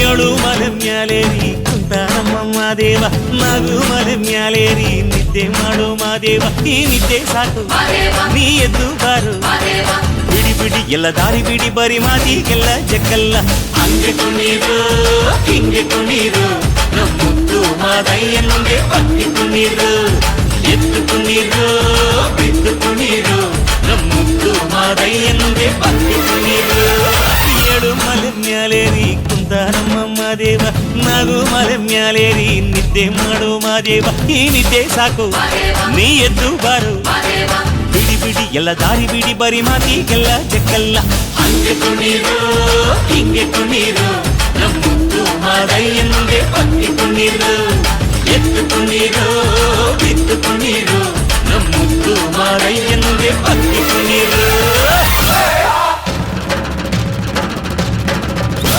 ಏಳು ಮಲೆ ಮ್ಯಾಲೇರಿ ಕುಂತಾರಮ್ಮ ಮಾದೇವ ನಗು ಮಲೆ ಮ್ಯಾಲೇರಿ ನಿದ್ದೆ ಮಾಡು ಮಾದೇವ ಈ ನಿದ್ದೆ ಸಾಕು ನೀ ಎದ್ದು ಬಾರು ಬಿಡಿ ಬಿಡಿ ಎಲ್ಲ ದಾರಿ ಬಿಡಿ ಬರಿ ಮಾತಿಗೆಲ್ಲ ಜಕ್ಕಲ್ಲ ಹಂಗೆ ಕುಣೀರು ಹಿಂಗೆ ಕುಣೀರು ಮುದ್ದು ಮಾದಯ್ಯನಿಗೆ ಪಕ್ಕಿ ಕುಣೀರು ಎದ್ದು ಕುಣೀರು ಬಿದ್ದು ಕುಣೀರು ಮುದ್ದು ಮಾದಯ್ಯನಿಗೆ ಪಕ್ಕಿ ಕುಣೀರು ಏಳು ಮಲೆ ಮ್ಯಾಲೇರಿ ಕುಂತಾರಮ್ಮ ಮಾದೇವ ನಗು ಮಲೆ ಮ್ಯಾಲೇರಿ ನಿದ್ದೆ ಮಾಡು ಮಾದೇವ ಈ ನಿದ್ದೆ ಸಾಕು ನೀ ಎದ್ದು ಬಾರು ಬಿಡಿ ಬಿಡಿ ಎಲ್ಲ ದಾರಿ ಬಿಡಿ ಬರಿ ಮಾತಿಗೆಲ್ಲ ಜಕ್ಕಲ್ಲ ಹಂಗೆ ಕುಣೀರು ಹಿಂಗೆ ಕುಣೀರು ನಮ್ಮುದ್ದು ಮಾದಯ್ಯನಿಗೆ ಪಕ್ಕಿ ಕುಣೀರು ಎತ್ತು ಕುಣೀರು ಬಿದ್ದು ಕುಣೀರು ನಮ್ಮುದ್ದು ಮಾದಯ್ಯನಿಗೆ ಪಕ್ಕಿ ಕುಣೀರು